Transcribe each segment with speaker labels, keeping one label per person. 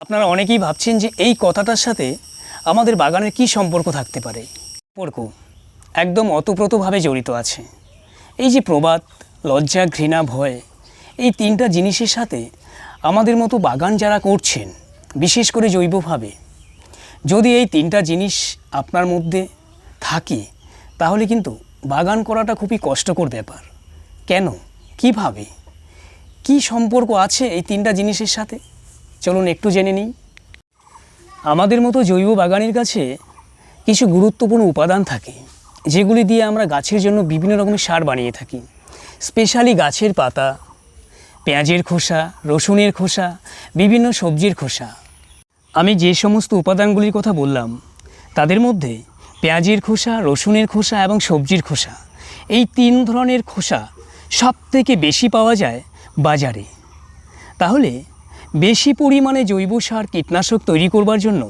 Speaker 1: আপনারা অনেকেই ভাবছেন যে এই কথাটার সাথে আমাদের বাগানের কি সম্পর্ক থাকতে পারে। সম্পর্ক একদম অতপ্রতভাবে জড়িত আছে। এই যে প্রবাদ, লজ্জা, ঘৃণা, ভয়, এই তিনটা জিনিসের সাথে আমাদের মতো বাগান যারা করছেন, বিশেষ করে জৈবভাবে, যদি এই তিনটা জিনিস আপনার মধ্যে থাকে, তাহলে কিন্তু বাগান করাটা খুবই কষ্টকর ব্যাপার। কেন? কীভাবে? কি সম্পর্ক আছে এই তিনটা জিনিসের সাথে? চলুন একটু জেনে নিই। আমাদের মতো জৈব বাগানের কাছে কিছু গুরুত্বপূর্ণ উপাদান থাকে, যেগুলি দিয়ে আমরা গাছের জন্য বিভিন্ন রকমের সার বানিয়ে থাকি। স্পেশালি গাছের পাতা, পেঁয়াজের খোসা, রসুনের খোসা, বিভিন্ন সবজির খোসা। আমি যে সমস্ত উপাদানগুলির কথা বললাম, তাদের মধ্যে পেঁয়াজের খোসা, রসুনের খোসা এবং সবজির খোসা, এই তিন ধরনের খোসা সব থেকে বেশি পাওয়া যায় বাজারে। তাহলে বেশি পরিমাণে জৈব সার কীটনাশক তৈরি করবার জন্য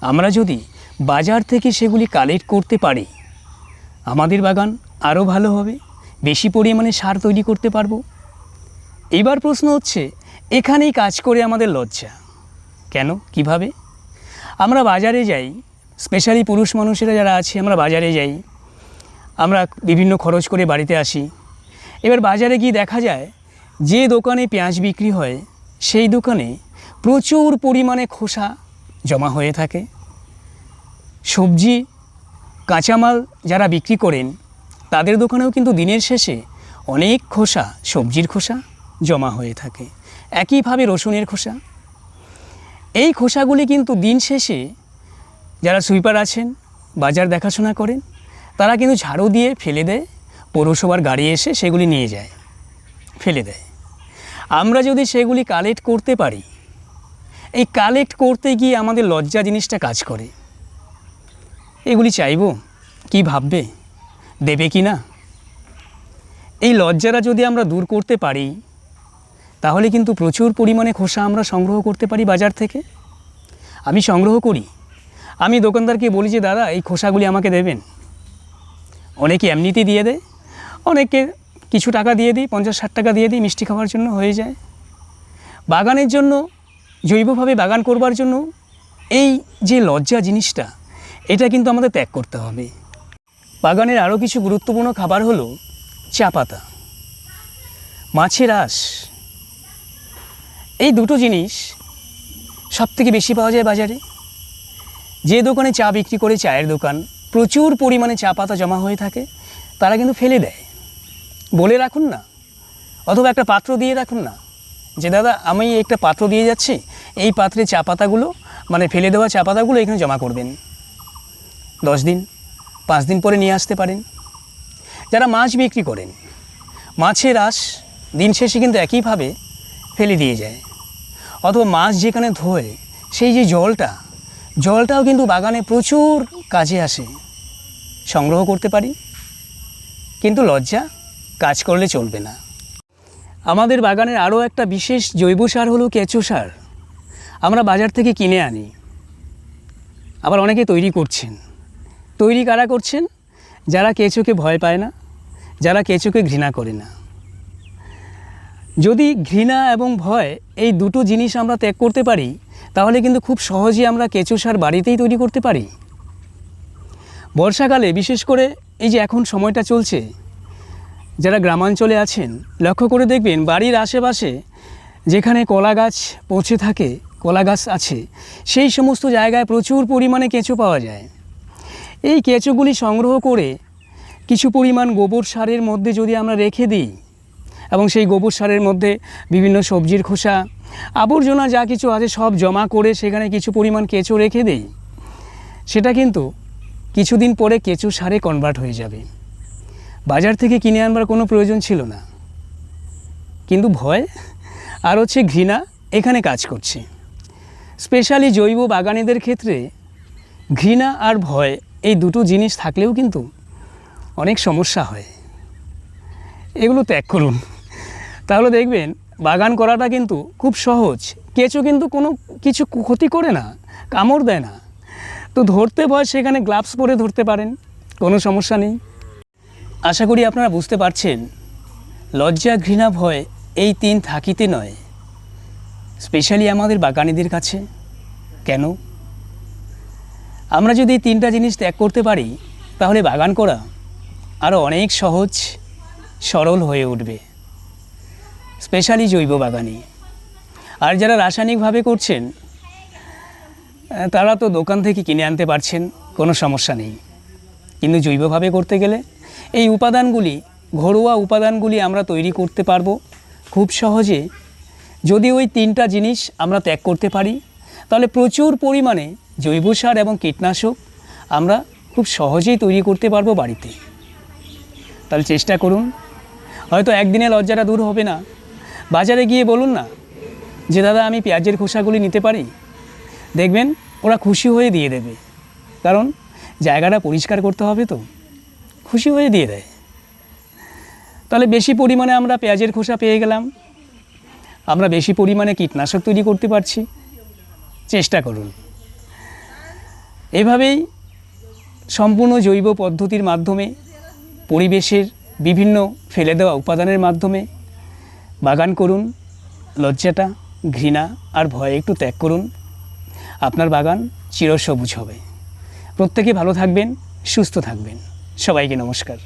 Speaker 1: আমরা যদি বাজার থেকে সেগুলি কালেক্ট করতে পারি, আমাদের বাগান আরও ভালো হবে, বেশি পরিমাণে সার তৈরি করতে পারব। এবার প্রশ্ন হচ্ছে, এখানেই কাজ করে আমাদের লজ্জা। কেন? কীভাবে? আমরা বাজারে যাই, স্পেশালি পুরুষ মানুষেরা যারা আছে, আমরা বাজারে যাই, আমরা বিভিন্ন খরচ করে বাড়িতে আসি। এবার বাজারে গিয়ে দেখা যায়, যে দোকানে পেঁয়াজ বিক্রি হয় সেই দোকানে প্রচুর পরিমাণে খোসা জমা হয়ে থাকে। সবজি, কাঁচামাল যারা বিক্রি করেন, তাদের দোকানেও কিন্তু দিনের শেষে অনেক খোসা, সবজির খোসা জমা হয়ে থাকে। একইভাবে রসুনের খোসা। এই খোসাগুলি কিন্তু দিন শেষে যারা সুইপার আছেন, বাজার দেখাশোনা করেন, তারা কিন্তু ঝাড়ু দিয়ে ফেলে দেয়, পৌরসভার গাড়ি এসে সেগুলি নিয়ে যায়, ফেলে দেয়। আমরা যদি সেগুলি কালেক্ট করতে পারি, এই কালেক্ট করতে গিয়ে আমাদের লজ্জা জিনিসটা কাজ করে। এগুলি চাইব? কি ভাববে? দেবে কি না? এই লজ্জাটা যদি আমরা দূর করতে পারি, তাহলে কিন্তু প্রচুর পরিমাণে খোসা আমরা সংগ্রহ করতে পারি বাজার থেকে। আমি সংগ্রহ করি। আমি দোকানদারকে বলি যে, দাদা, এই খোসাগুলি আমাকে দেবেন। অনেকে এমনিতেই দিয়ে দেয়, অনেকে কিছু টাকা দিয়ে দিই, পঞ্চাশ ষাট টাকা দিয়ে দিই, মিষ্টি খাওয়ার জন্য হয়ে যায়। বাগানের জন্য, জৈবভাবে বাগান করবার জন্য, এই যে লজ্জা জিনিসটা, এটা কিন্তু আমাদের ত্যাগ করতে হবে। বাগানের আরও কিছু গুরুত্বপূর্ণ খাবার হলো চা পাতা, মাছের আঁশ। এই দুটো জিনিস সব থেকে বেশি পাওয়া যায় বাজারে। যে দোকানে চা বিক্রি করে চায়ের দোকান, প্রচুর পরিমাণে চা পাতা জমা হয়ে থাকে, তারা কিন্তু ফেলে দেয়। বলে রাখুন না, অথবা একটা পাত্র দিয়ে রাখুন না যে, দাদা, আমি একটা পাত্র দিয়ে যাচ্ছি, এই পাত্রে চা পাতাগুলো মানে ফেলে দেওয়া চা পাতাগুলো এখানে জমা করবেন। দশ দিন, পাঁচ দিন পরে নিয়ে আসতে পারেন। যারা মাছ বিক্রি করেন, মাছের আঁশ দিন শেষে কিন্তু একইভাবে ফেলে দিয়ে যায়। অথবা মাছ যেখানে ধোয়, সেই যে জলটা, জলটাও কিন্তু বাগানে প্রচুর কাজে আসে। সংগ্রহ করতে পারি। কিন্তু লজ্জা কাজ করলে চলবে না। আমাদের বাগানের আরও একটা বিশেষ জৈব সার হলো কেঁচো সার। আমরা বাজার থেকে কিনে আনি। আবার অনেকে তৈরি করছেন। তৈরি কারা করছেন? যারা কেঁচোকে ভয় পায় না, যারা কেঁচোকে ঘৃণা করে না। যদি ঘৃণা এবং ভয় এই দুটো জিনিস আমরা ত্যাগ করতে পারি, তাহলে কিন্তু খুব সহজেই আমরা কেঁচো সার বাড়িতেই তৈরি করতে পারি। বর্ষাকালে বিশেষ করে এই যে এখন সময়টা চলছে যারা গ্রামাঞ্চলে আছেন, লক্ষ্য করে দেখবেন বাড়ির আশেপাশে যেখানে কলা গাছ পৌঁছে থাকে, কলা গাছ আছে, সেই সমস্ত জায়গায় প্রচুর পরিমাণে কেঁচো পাওয়া যায়। এই কেঁচোগুলি সংগ্রহ করে কিছু পরিমাণ গোবর সারের মধ্যে যদি আমরা রেখে দিই এবং সেই গোবর সারের মধ্যে বিভিন্ন সবজির খোসা, আবর্জনা যা কিছু আছে সব জমা করে সেখানে কিছু পরিমাণ কেঁচো রেখে দেই, সেটা কিন্তু কিছুদিন পরে কেঁচো সারে কনভার্ট হয়ে যাবে। বাজার থেকে কিনে আনবার কোনো প্রয়োজন ছিল না। কিন্তু ভয় আর হচ্ছে ঘৃণা এখানে কাজ করছে। স্পেশালি জৈব বাগানীদের ক্ষেত্রে ঘৃণা আর ভয় এই দুটো জিনিস থাকলেও কিন্তু অনেক সমস্যা হয়। এগুলো ত্যাগ করুন। তাহলে দেখবেন বাগান করাটা কিন্তু খুব সহজ। কেঁচো কিন্তু কোনো কিছু ক্ষতি করে না, কামড় দেয় না। তো ধরতে ভয় সেখানে গ্লাভস পরে ধরতে পারেন, কোনো সমস্যা নেই। আশা করি আপনারা বুঝতে পারছেন, লজ্জা ঘৃণা ভয় এই তিন থাকিতে নয়। স্পেশালি আমাদের বাগানীদের কাছে। কেন? আমরা যদি তিনটা জিনিস ত্যাগ করতে পারি, তাহলে বাগান করা আরও অনেক সহজ, সরল হয়ে উঠবে। স্পেশালি জৈব বাগানে। আর যারা রাসায়নিকভাবে করছেন, তারা তো দোকান থেকে কিনে আনতে পারছেন, কোনো সমস্যা নেই। কিন্তু জৈবভাবে করতে গেলে এই উপাদানগুলি, ঘরোয়া উপাদানগুলি আমরা তৈরি করতে পারব। খুব সহজে যদি ওই তিনটা জিনিস আমরা ত্যাগ করতে পারি, তাহলে প্রচুর পরিমাণে জৈব সার এবং কীটনাশক আমরা খুব সহজেই তৈরি করতে পারব বাড়িতে। তাহলে চেষ্টা করুন। হয়তো একদিনে লজ্জাটা দূর হবে না। বাজারে গিয়ে বলুন না যে, দাদা, আমি পেঁয়াজের খোসাগুলি নিতে পারি? দেখবেন ওরা খুশি হয়ে দিয়ে দেবে। কারণ জায়গাটা পরিষ্কার করতে হবে তো। খুশি হয়ে দিয়ে দেয়। তাহলে বেশি পরিমাণে আমরা পেঁয়াজের খোসা পেয়ে গেলাম। আমরা বেশি পরিমাণে কীটনাশক তৈরি করতে পারছি। চেষ্টা করুন। এভাবেই সম্পূর্ণ জৈব পদ্ধতির মাধ্যমে, পরিবেশের বিভিন্ন ফেলে দেওয়া উপাদানের মাধ্যমে বাগান করুন, লজ্জাটা, ঘৃণা আর ভয় একটু ত্যাগ করুন। আপনার বাগান চিরসবুজ হবে। প্রত্যেকে ভালো থাকবেন, সুস্থ থাকবেন। সবাইকে নমস্কার।